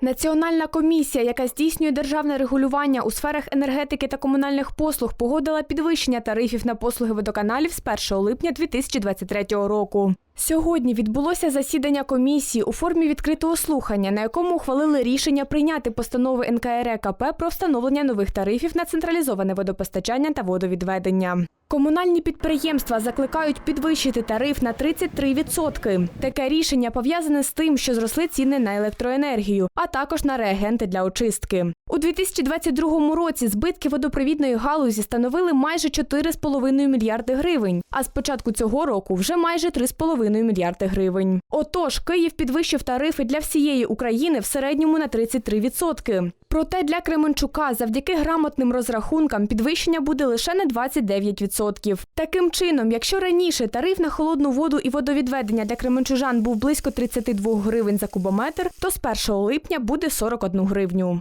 Національна комісія, яка здійснює державне регулювання у сферах енергетики та комунальних послуг, погодила підвищення тарифів на послуги водоканалів з 1 липня 2023 року. Сьогодні відбулося засідання комісії у формі відкритого слухання, на якому ухвалили рішення прийняти постанови НКРЕКП про встановлення нових тарифів на централізоване водопостачання та водовідведення. Комунальні підприємства закликають підвищити тариф на 33%. Таке рішення пов'язане з тим, що зросли ціни на електроенергію, а також на реагенти для очистки. У 2022 році збитки водопровідної галузі становили майже 4,5 мільярди гривень, а з початку цього року вже майже 3,5 мільярди гривень. Отож, Київ підвищив тарифи для всієї України в середньому на 33%. Проте для Кременчука завдяки грамотним розрахункам підвищення буде лише на 29%. Таким чином, якщо раніше тариф на холодну воду і водовідведення для кременчужан був близько 32 гривень за кубометр, то з 1 липня буде 41 гривню.